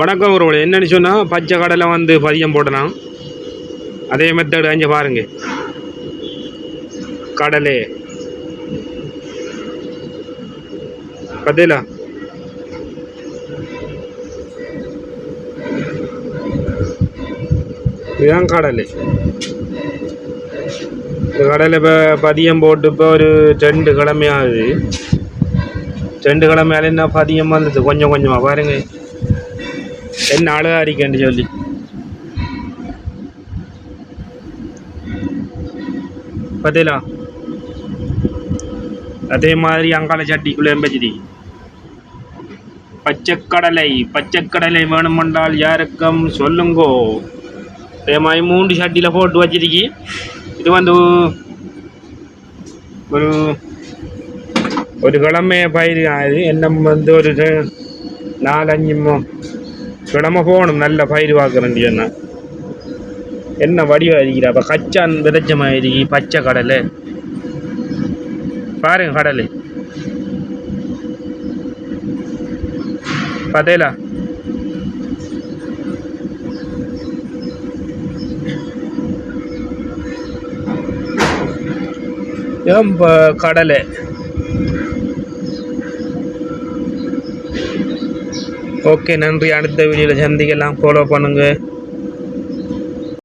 வணக்கம் ஒரு என்னன்னு சொன்னால் பச்சை கடலை வந்து பதியம் போடலாம். அதே மெத்தடு அஞ்சு பாருங்க. கடலை. பார்த்தீங்களா இதுதான் கடலை. இந்த கடலை இப்போ பதியம் போட்டு இப்போ ஒரு ரெண்டு கிழமையாகுது. ரெண்டு கிழமையால என்ன பதியம் வந்தது? கொஞ்சம் கொஞ்சமாக பாருங்க. என்ன அழகா இருக்கேன்னு சொல்லி. பார்த்தீங்களா அதே மாதிரி அங்கால சட்டிக்குள்ளே எம்பச்சிடி பச்சைக்கடலை பச்சைக்கடலை வேணுமென்றால் யாருக்கும் சொல்லுங்கோ. அதே மாதிரி மூன்று சட்டியில் போட்டு வச்சிருக்கி. இது வந்து ஒரு ஒரு கிழமை பயிர். ஆகுது என்ன வந்து ஒரு நாலஞ்சு மு- கிழமை போகணும் நல்ல பயிர் பார்க்குறேன் என்ன என்ன வடிவம் இருக்கிற அப்போ கச்சான் விதச்சமாக மாதிரி பச்சை கடலை. பாருங்க கடல். பார்த்தேலா ஏன் கடலை. ஓகே நன்றி. அடுத்த வீடியோவில் சந்திக்கலாம். ஃபாலோ பண்ணுங்கள்